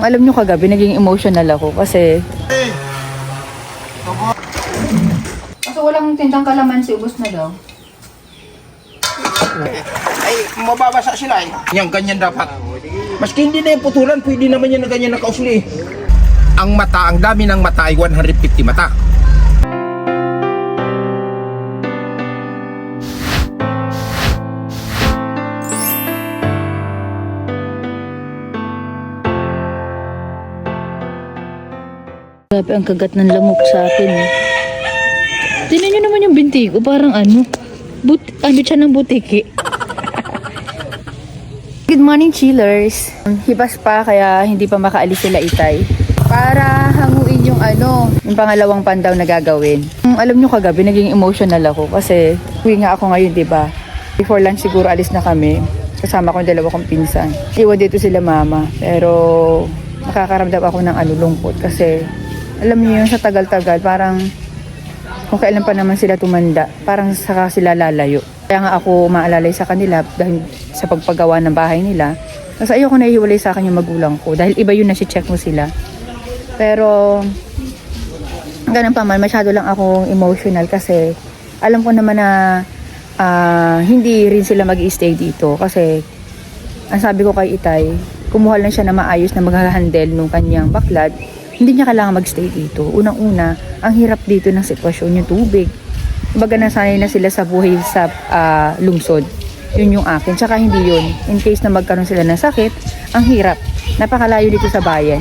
Alam nyo kagabi, naging emotional ako kasi... Kaso walang tindang kalamansi, ubos na daw. Ay, mababasa sila eh. Yan, ganyan dapat. Maski hindi na yung putulan, pwede naman yan na ganyan nakausli. Ang mata, ang dami ng mata ay 150 mata. Grabe ang kagat ng lamok sa akin. Eh. Tingnan nyo naman yung binti ko, parang ano, but, ano siya ng butiki. Good morning, chillers. Hibas pa, kaya hindi pa makaalis sila itay. Para hanguin yung ano, yung pangalawang pandaw na gagawin. Mm, Alam nyo kagabi, naging emotional ako kasi uwi nga ako ngayon, di ba? Before lunch siguro alis na kami. Kasama ko yung dalawa kong pinsan. Iwan dito sila mama. Pero nakakaramdam ako ng ano, lungkot kasi alam niyo yung sa tagal-tagal, parang kung kailan pa naman sila tumanda, parang saka sila lalayo. Kaya nga ako maalalay sa kanila dahil sa pagpagawa ng bahay nila. Kasi ayoko na ihiwalay sa akin yung magulang ko dahil iba yun na si check mo sila. Pero ganun pa man, masyado lang akong emotional kasi alam ko naman na ah, hindi rin sila mag stay dito kasi ang sabi ko kay Itay, kumuha lang siya na maayos na maghahandle nung kanyang baklad, hindi niya kailangan magstay dito. Unang-una, ang hirap dito ng sitwasyon, yung tubig. Kumbaga nasanay na sila sa buhay sa ah, lungsod. Yun yung akin. Tsaka hindi yun. In case na magkaroon sila ng sakit, ang hirap. Napakalayo dito sa bayan.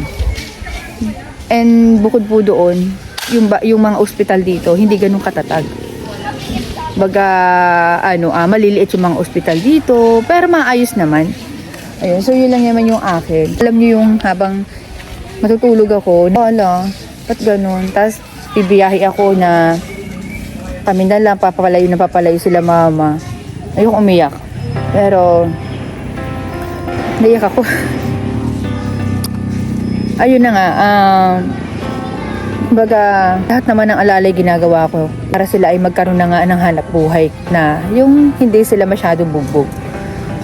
And bukod po doon, yung, yung mga ospital dito, hindi ganun katatag. Baga, ano, ah, maliliit yung mga ospital dito, pero maayos naman. Ayun, so yun lang naman yung akin. Alam niyo yung habang matutulog ako, wala, ba't ganun? Tapos, bibiyahe ako na kami na lang, papalayo na papalayo sila mama. Ayoko umiyak. Pero, naiyak ako. Ayun na nga, um, Kumbaga, lahat naman ng alalay ginagawa ko para sila ay magkaroon na nga ng hanap buhay na yung hindi sila masyadong bugbog.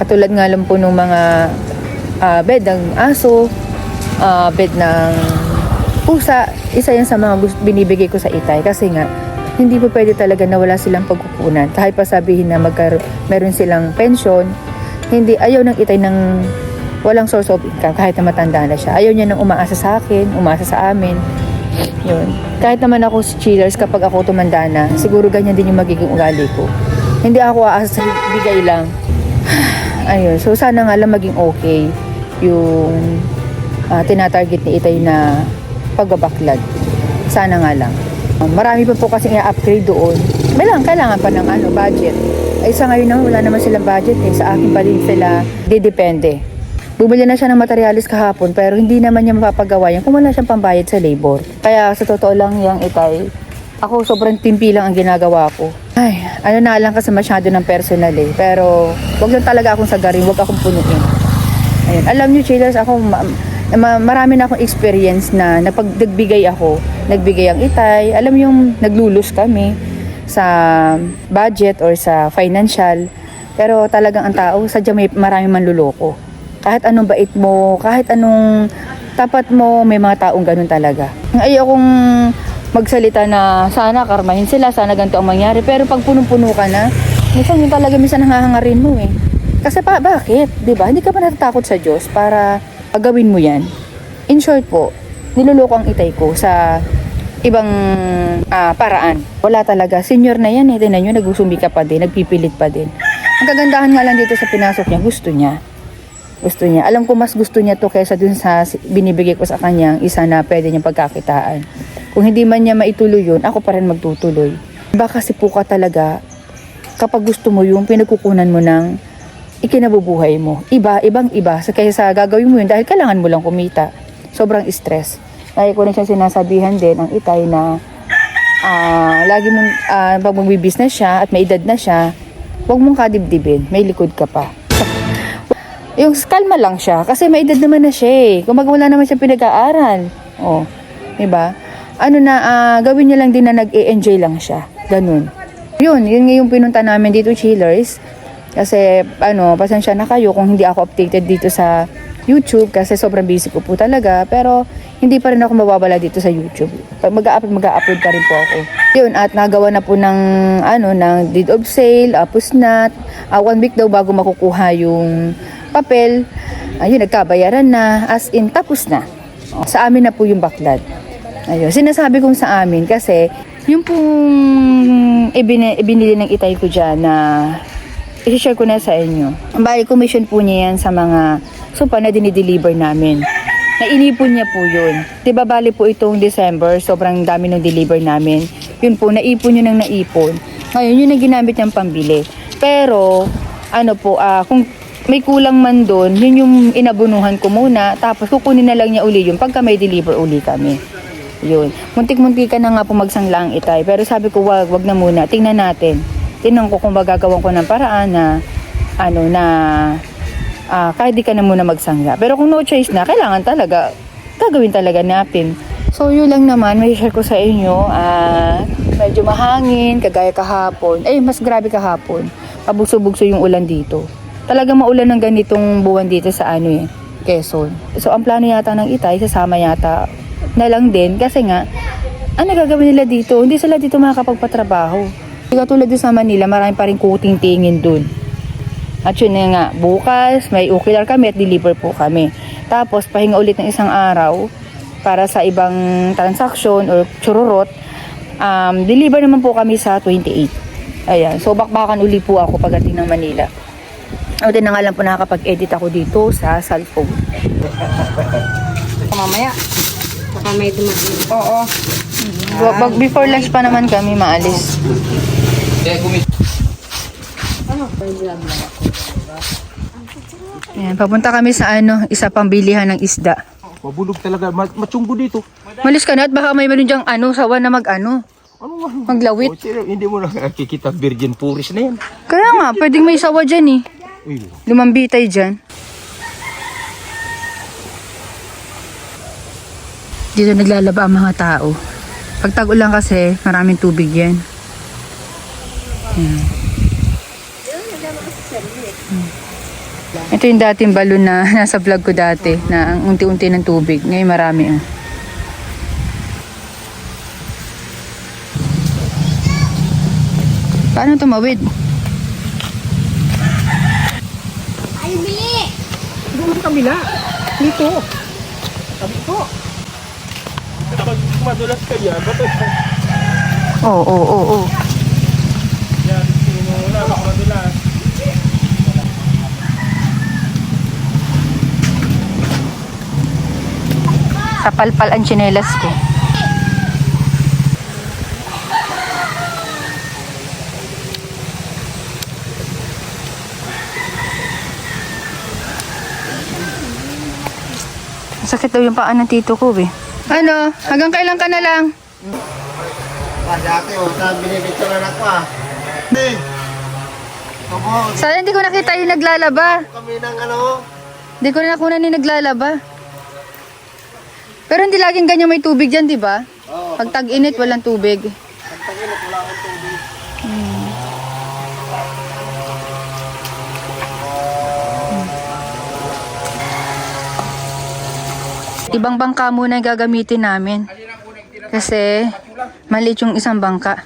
Katulad nga lang po ng mga ah, bed ng aso, ah, bed ng pusa, isa yan sa mga binibigay ko sa itay kasi nga hindi po pwede talaga na wala silang pagkukunan. Kahit pa sabihin na magkaro- meron silang pension, hindi ayaw ng itay ng walang source of income kahit na matanda na siya. Ayaw niya nang umaasa sa akin, umaasa sa amin. Yun. Kahit naman ako si chillers kapag ako tumanda na, siguro ganyan din yung magiging ugali ko. Hindi ako aasa sa bigay lang. Ayun. So sana nga lang maging okay yung ah, tinatarget ni Itay na pagbabaklad. Sana nga lang. Um, marami pa po kasi i-upgrade doon. May lang, kailangan pa ng ano, budget. Ay sa ngayon naman, wala naman silang budget eh. Sa akin pa rin sila didepende. Bumili na siya ng materialis kahapon pero hindi naman niya mapapagawa yan kung wala siyang pambayad sa labor. Kaya sa totoo lang yung itay, ako sobrang timpi lang ang ginagawa ko. Ay, ano na lang kasi masyado ng personal eh. Pero wag lang talaga akong sagarin, wag akong punuin. Ayun. Alam niyo, chillers, ako marami na akong experience na napag nagbigay ako, nagbigay ang itay. Alam yung naglulus kami sa budget or sa financial. Pero talagang ang tao, sadya may marami manluloko. Kahit anong bait mo, kahit anong tapat mo, may mga taong ganun talaga. Ayokong magsalita na sana karmahin sila, sana ganito ang mangyari. Pero pag punong-puno ka na, minsan yung talaga minsan nangahangarin mo eh. Kasi pa, bakit? 'Di ba? Hindi ka ba natatakot sa Diyos para gawin mo yan? In short po, niloloko ang itay ko sa ibang ah, paraan. Wala talaga. Senior na yan eh. Tinan nyo, nagusumbi ka pa din, nagpipilit pa din. Ang kagandahan nga lang dito sa pinasok niya, gusto niya. Gusto niya. Alam ko mas gusto niya to kaysa dun sa si- binibigay ko sa kanya isa na pwede niyang pagkakitaan. Kung hindi man niya maituloy yun, ako pa rin magtutuloy. Iba kasi po ka talaga kapag gusto mo yung pinagkukunan mo ng ikinabubuhay mo. Iba, ibang iba. Sa kaysa gagawin mo yun dahil kailangan mo lang kumita. Sobrang stress. Lagi ko na siya sinasabihan din ang itay na ah, lagi mong, ah, pag magbibusiness siya at may edad na siya, huwag mong kadibdibin. May likod ka pa. Yung kalma lang siya kasi may edad naman na siya eh. Kung wala naman siya pinag-aaral. Oh, 'di ba? Ano na ah, gawin niya lang din na nag-enjoy lang siya. Ganun. Yun, yun yung pinunta namin dito chillers. Kasi ano, pasensya na kayo kung hindi ako updated dito sa YouTube kasi sobrang busy ko po talaga. Pero hindi pa rin ako mawawala dito sa YouTube. Pag mag-upload, mag-upload pa rin po ako. Yun, at nagawa na po ng, ano, ng deed of sale, uh, pusnat. Ah, one week daw bago makukuha yung papel. Ayun, nagkabayaran na. As in, tapos na. Sa amin na po yung baklad. Ayun, sinasabi kong sa amin kasi yung pong ibini, ibinili ng itay ko dyan na i-share ko na sa inyo. Bali, commission po niya yan sa mga sopa na dinideliver namin. Nainipon niya po yun. Di ba bali po itong December, sobrang dami ng deliver namin. Yun po, naipon yun ng naipon. Ngayon, yun ang ginamit niyang pambili. Pero, ano po, ah, kung may kulang man doon, yun yung inabunuhan ko muna, tapos kukunin na lang niya uli yun pagka may deliver uli kami. Yun. Muntik-muntik ka na nga po magsangla ang itay. Pero sabi ko, wag, wag na muna. Tingnan natin. Tingnan ko kung magagawan ko ng paraan na, ano, na, ah, kahit di ka na muna magsangla. Pero kung no choice na, kailangan talaga, gagawin talaga natin. So, yun lang naman, may share ko sa inyo. Ah, medyo mahangin, kagaya kahapon. Eh, mas grabe kahapon. Pabugso-bugso yung ulan dito. Talaga maulan ng ganitong buwan dito sa ano eh, Quezon. So, ang plano yata ng itay, sasama yata na lang din kasi nga, ano gagawin nila dito? Hindi sila dito makakapagpatrabaho. Katulad doon sa Manila, marami pa rin kuting tingin dun. At yun na nga, bukas may ocular kami at deliver po kami. Tapos pahinga ulit ng isang araw para sa ibang transaction or chururot. Um, deliver naman po kami sa 28. Ayan, so bakbakan uli po ako pagdating ng Manila. O din na nga lang po nakakapag-edit ako dito sa cellphone. Mamaya. Baka may dumating. Oo. Before lunch pa naman kami maalis. Eh, kumi- Ayan, papunta kami sa ano, isa pang bilihan ng isda. Mabulog talaga. Ma- matsunggo dito. Malis ka na at baka may meron dyang ano, sawa na mag ano. Ano nga? Maglawit. Oh, sir, hindi mo na nakikita virgin puris na yan. Kaya nga, pwedeng may sawa dyan eh. Uy, Lumambitay dyan. Dito naglalaba ang mga tao. Pag tag-ulan kasi, maraming tubig yan. Ayan. Hmm. Ito yung dating balon na nasa vlog ko dati na ang unti-unti ng tubig. Ngayon marami ah. Paano tumawid? Ay, bili! doon sa kabila. Dito. Sabi ko. Kapag madulas ka yan, ba't Oo, oo, oo, oo. yan, sinula ka madulas. Sa palpal ang tsinelas ko. Sakit daw yung paa ng tito ko eh. Ano? Hanggang kailan ka na lang? Ah, dati oh, saan binibito na ako ah. Opo, Sana hindi ko nakita yung naglalaba. kami ng ano, Hindi ko na nakunan yung naglalaba. Pero hindi laging ganyan may tubig dyan, di ba? Oo. Pag tag-init, walang tubig. pagtaginit wala akong tubig. Ibang bangka muna yung gagamitin namin. Kasi maliit yung isang bangka.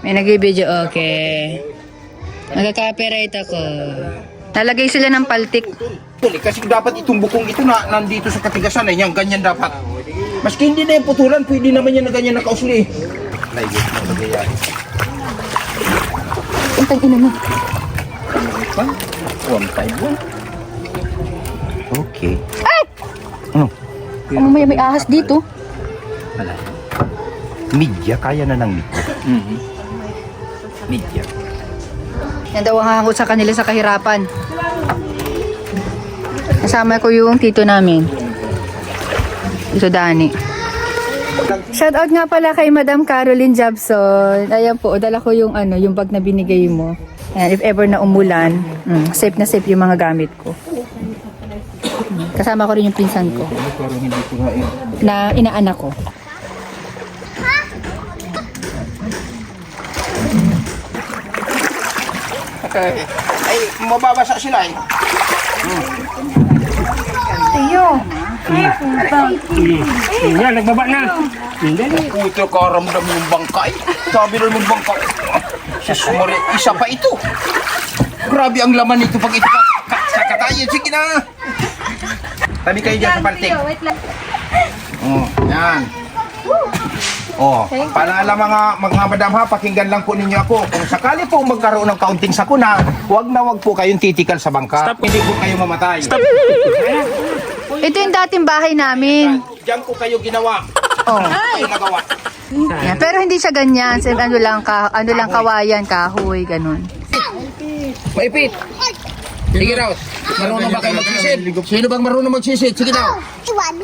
May nag-video, okay. Magka-copyright ako. Nalagay sila ng paltik. Tuloy, kasi dapat itong bukong ito na nandito sa katigasan eh. Yan, ganyan dapat. Maski hindi na yung putulan, pwede naman yan na ganyan nakausli. Layot na bagay Ang tag-ina mo. Pa? One five one. Okay. Ano? Ang mamaya may ahas dito. Wala. Media, kaya na ng media. Mm-hmm. Media. Yan daw ang hahangot sa kanila sa kahirapan. Kasama ko yung tito namin. Tito Dani. Shoutout nga pala kay Madam Caroline Jobson. Ayan po, dala ko yung ano, yung bag na binigay mo. Ayan, if ever na umulan, mm, safe na safe yung mga gamit ko. Mm, Kasama ko rin yung pinsan ko na inaanak ko. Ay, mababasa sila eh. Yan, nagbaba na. Puto karamdam yung bangkay. Sabi na yung bangkay. Sa sumari, isa pa ito. Grabe ang laman nito pag ito ka ka- sa katayan. Sige na. Tabi kayo dyan sa paltik. Oh, yan. Oh, paalala mga mga madam ha, pakinggan lang po ninyo ako. Kung sakali po magkaroon ng kaunting sakuna, wag na wag po kayong titikal sa bangka. Hindi po kayo mamatay. Ito yung dating bahay namin. Diyan ko kayo ginawa. Oh. Nagawa. Yan. Pero hindi siya ganyan. Sim- Ano lang, ka, ano lang kawayan, kahoy, ganun. Maipit. Sige raw. Marunong ba kayo magsisid? Sino bang marunong magsisid? Sige daw. Yan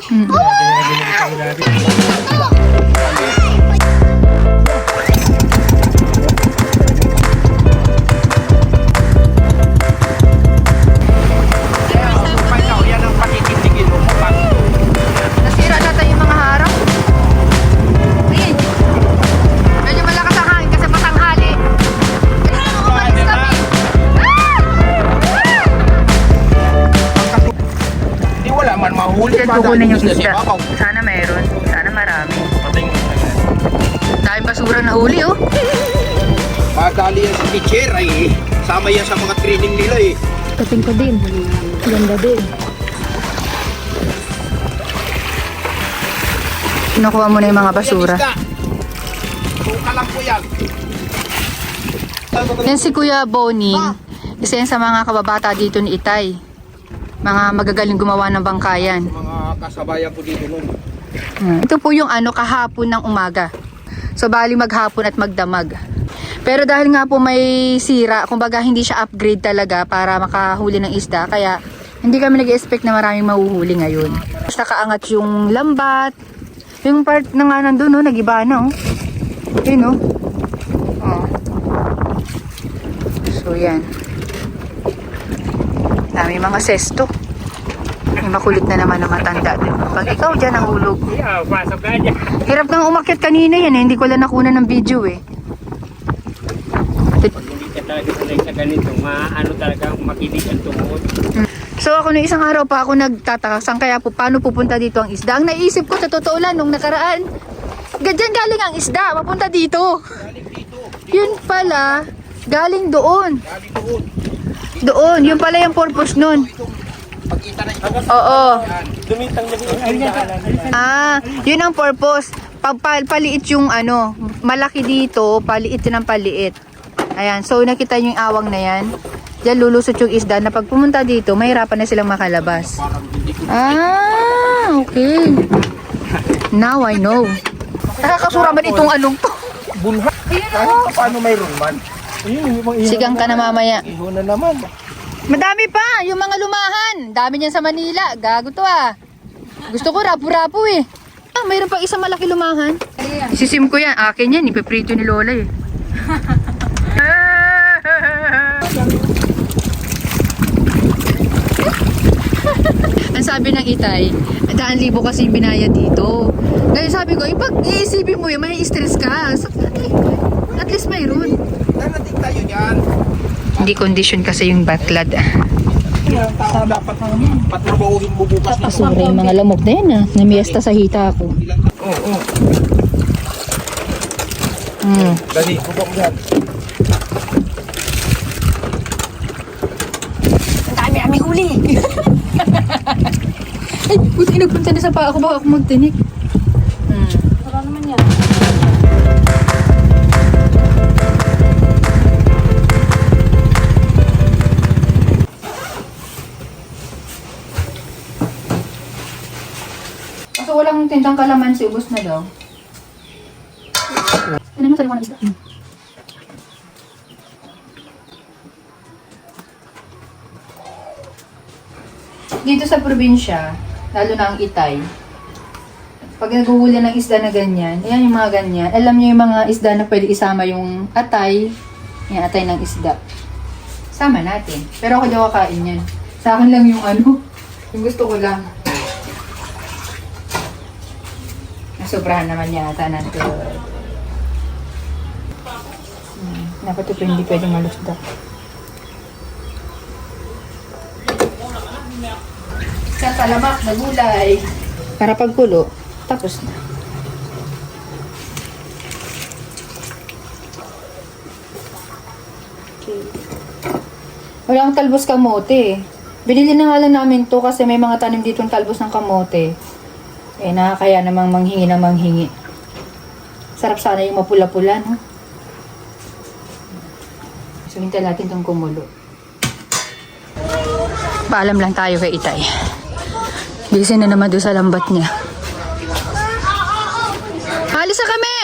kukunin yung isda. Sana meron. Sana marami. Dahil basura na huli, oh. Madali yan sa teacher ay sama yan sa mga training nila eh. Kating ko din. Ganda din. Kinukuha mo na yung mga basura. Suka lang po yan. Yan si Kuya Boning. Isa yan sa mga kababata dito ni Itay. Mga magagaling gumawa ng bangkayan. Mga kasabayan ko dito nun. Hmm. Ito po yung ano kahapon ng umaga. So bali maghapon at magdamag. Pero dahil nga po may sira, kumbaga hindi siya upgrade talaga para makahuli ng isda, kaya hindi kami nag-expect na maraming mahuhuli ngayon. Basta kaangat yung lambat, yung part na nga nandun, no, nagiba na, oh. Yun, oh. Oh. So, yan. Dami mga sesto. May makulit na naman na matanda. Pag ikaw dyan ang hulog, pasok ka dyan. Hirap kang umakyat kanina yan eh. Hindi ko lang nakuna ng video eh. Hindi ka talaga sanay sa ganito. Maano talaga makinig ang tungkol. So ako nung isang araw pa ako nagtataka saan kaya po paano pupunta dito ang isda. Ang naisip ko sa totoo lang nung nakaraan. Ganyan galing ang isda, mapunta dito. Yun pala, galing doon. Galing doon. Doon, yun pala yung purpose nun. Oo. Dumitang na Ah, yun ang purpose. Pag pal- paliit yung ano, malaki dito, paliit ang paliit. Ayan, so nakita nyo yung awang na yan. Diyan lulusot yung isda na pag pumunta dito, mahirapan na silang makalabas. Ah, okay. Now I know. Nakakasura man itong anong to. Bunha. Kahit pa paano mayroon man. Sigang ka na mamaya. Iho na naman. Madami pa, yung mga lumahan. Dami niyan sa Manila. Gago to ah. Gusto ko rapu-rapu eh. Ah, mayroon pa isang malaki lumahan. Isisim ko yan. Akin yan. Ipiprito ni Lola eh. Ang sabi ng itay, daan libo kasi yung binayad dito. Kaya sabi ko, ipag iisipin mo yun, may stress ka. So, at least mayroon. Darating tayo dyan. Hindi condition kasi yung batlad. Dapat patrabahuhin mo bukas na. Basura yung mga lamok na yan ah. Namiesta sa hita ako. Oo, oo. Mm. Dali, bubok yan. Ay, buti nagpunta na sa pa ako. Baka ako magtinik. Mm. Wala naman yan. Walang tindang kalamansi. Ubus na daw. Ano mo sa ng? Dito sa probinsya, lalo na ang itay, pag naguhuli ng isda na ganyan, ayan yung mga ganyan, alam niyo yung mga isda na pwede isama yung atay, yung atay ng isda. Sama natin. Pero ako daw kakain yan. Sa akin lang yung ano, yung gusto ko lang. Nasobrahan naman yata natin. Hmm, dapat ito hindi pwedeng malusda. talamak na gulay. Para pagkulo, tapos na. Wala akong talbos kamote. Binili na nga lang namin to kasi may mga tanim dito ng talbos ng kamote. Eh, nakakaya namang manghingi na manghingi. Sarap sana yung mapula-pula, no? So, hintayin natin itong kumulo. Paalam lang tayo kay Itay. Gising na naman doon sa lambat niya. Alis na kami!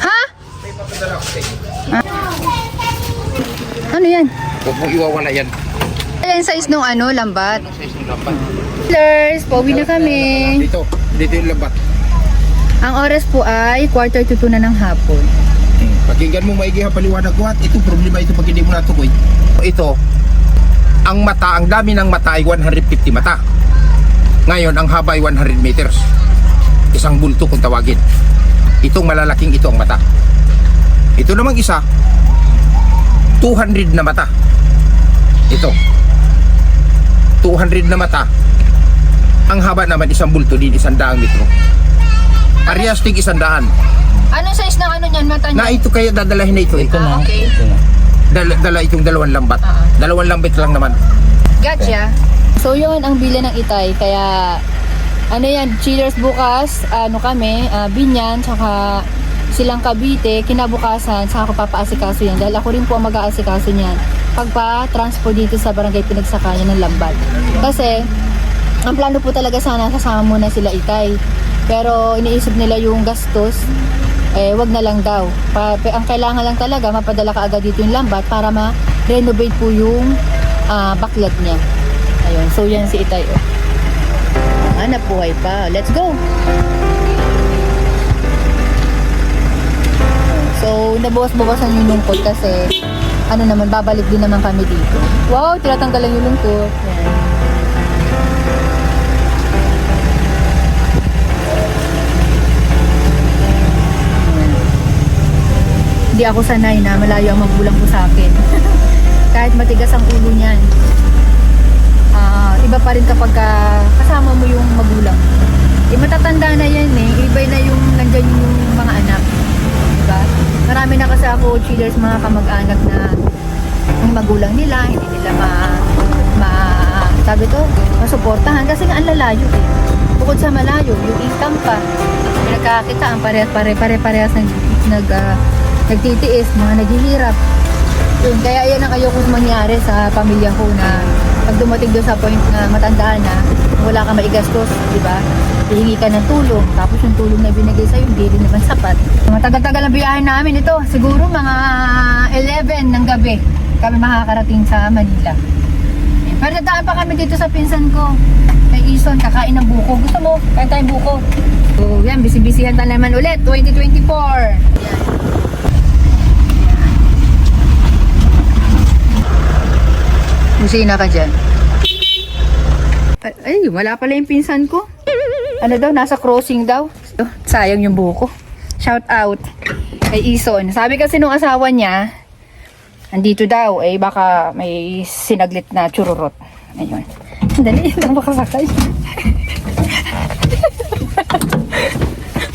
Ha? Ah. Ano yan? Huwag mo iwawala yan. Ayan size nung ano, lambat. Sa isang lambat. Lers, pauwi na kami. Dito, dito yung lambat. Ang oras po ay quarter to two na ng hapon. Hmm. Pakinggan mo maigi ha paliwanag ko at ito problema ito pag hindi mo natukoy. Ito, ang mata, ang dami ng mata ay 150 mata. Ngayon, ang haba ay 100 meters. Isang bulto kung tawagin. Itong malalaking ito ang mata. Ito namang isa, 200 na mata. Ito. 200 na mata. Ang haba naman isang bulto din isang daang metro. Parehas tig isang daan. Anong size ng ano niyan, mata Na ito kaya dadalahin na ito. Ito Ah, okay. Dala, dala itong dalawang lambat. Ah. Dalawang lambat lang naman. Gotcha. So yun ang bili ng itay. Kaya ano yan, chillers bukas, ano kami, ah, Binyan, tsaka silang Cavite, kinabukasan, saka ako papaasikaso yan. Dahil ako rin po ang mag-aasikaso niyan. Pagpa-transpo dito sa barangay pinagsakanya ng Lambat. Kasi, ang plano po talaga sana kasama muna sila itay. Pero iniisip nila yung gastos, eh wag na lang daw. Pa, ang kailangan lang talaga, mapadala ka agad dito yung lambat para ma-renovate po yung ah, backlot niya. Ayun, so yan si Itay. Oh. Hanap buhay pa. Let's go! So, nabawas-bawasan yung lungkot kasi ano naman, babalik din naman kami dito. Wow, tinatanggalan yung lungkot. Yan. Hindi ako sanay na malayo ang magulang ko sa akin. Kahit matigas ang ulo niyan. Ah, iba pa rin kapag ka- kasama mo yung magulang. Eh, matatanda na yan eh. Iba na yung nandyan yung mga anak. Diba? Marami na kasi ako chillers mga kamag-anak na yung magulang nila, hindi nila ma, ma sabi to, masuportahan kasi nga ang lalayo eh. Bukod sa malayo, yung income pa, pinagkakita ang pare-pare pare-parehas nag, ah, nagtitiis, mga naghihirap. Yun, kaya yan ang ayoko mangyari sa pamilya ko na pag dumating doon sa point na matandaan na wala ka maigastos, di ba? Hihingi ka ng tulong, tapos yung tulong na binigay sa'yo, hindi rin naman sapat. Mga tagal-tagal ang biyahe namin ito, siguro mga 11 ng gabi kami makakarating sa Manila. Pero dadaan pa kami dito sa pinsan ko. Kay Ison, kakain ng buko. Gusto mo? Kain tayong buko. So, yan, bisibisihan ta naman ulit. 2024. Yan. Busina ka dyan. Ay, wala pala yung pinsan ko. Ano daw, nasa crossing daw. Oh, sayang yung buko. Shout out kay Ison. Sabi kasi nung asawa niya, andito daw, eh baka may sinaglit na chururot. Ayun. Dali, lang makasakay.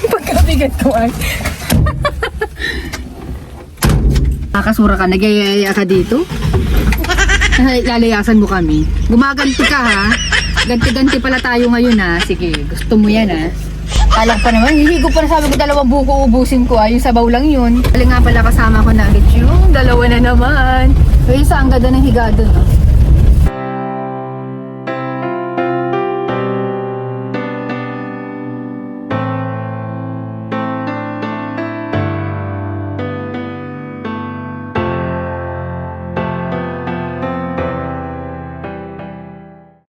Pagkabigat ko ay. Nakakasura ka, nagyayaya ka dito? Ay, Lalayasan mo kami. Gumaganti ka ha. Ganti-ganti pala tayo ngayon ha. Sige, gusto mo yan ha. Alak pa naman, hihigo pa na sabi ko dalawang buko ubusin ko ah. Yung sabaw lang yun. Kali nga pala kasama ko na ulit yung dalawa na naman. Yung isa ang ganda ng higa doon.